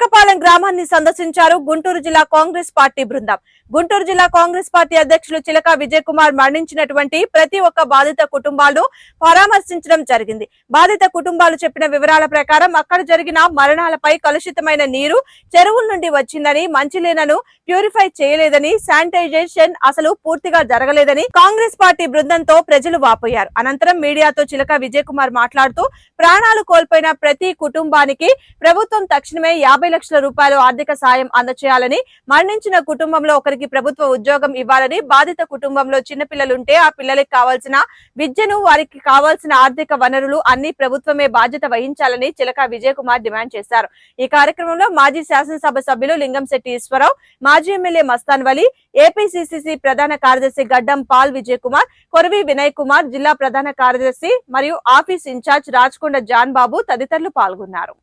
రావులపాలెం గ్రామాన్ని సందర్శించారు గుంటూరు జిల్లా కాంగ్రెస్ పార్టీ బృందం. గుంటూరు జిల్లా కాంగ్రెస్ పార్టీ అధ్యక్షులు చిలక విజయ్ కుమార్ మరణించినటువంటి ప్రతి ఒక్క బాధిత కుటుంబాలు పరామర్శించడం జరిగింది. బాధిత కుటుంబాలు చెప్పిన వివరాల ప్రకారం అక్కడ జరిగిన మరణాలపై కలుషితమైన నీరు చెరువుల నుండి వచ్చిందని మంచినీళ్ళను ప్యూరిఫై చేయలేదని శానిటైజేషన్ అసలు పూర్తిగా జరగలేదని కాంగ్రెస్ పార్టీ బృందంతో ప్రజలు వాపోయారు. అనంతరం మీడియాతో చిలక విజయ్ కుమార్ మాట్లాడుతూ ప్రాణాలు కోల్పోయిన ప్రతి కుటుంబానికి ప్రభుత్వం తక్షణమే యాభై లక్షల రూపాయలు ఆర్థిక సాయం అందచేయాలని మరణించిన కుటుంబంలో ఒకరికి ప్రభుత్వ ఉద్యోగం ఇవ్వాలని బాధిత కుటుంబంలో చిన్నపిల్లలుంటే ఆ పిల్లలకి కావాల్సిన విద్యను వారికి కావాల్సిన ఆర్థిక వనరులు అన్ని ప్రభుత్వమే బాధ్యత వహించాలని చిలక విజయ్ కుమార్ డిమాండ్ చేశారు. ఈ కార్యక్రమంలో మాజీ శాసనసభ సభ్యులు లింగంశెట్టి ఈశ్వరరావు మాజీ ఎమ్మెల్యే మస్తాన్ వలి ఏపీసీసీసీ ప్రధాన కార్యదర్శి గడ్డం పాల్ విజయ్ కుమార్ కొరవి వినయ్ కుమార్ జిల్లా ప్రధాన కార్యదర్శి మరియు office in charge Rachakonda John Babu తదితరులు పాల్గొన్నారు.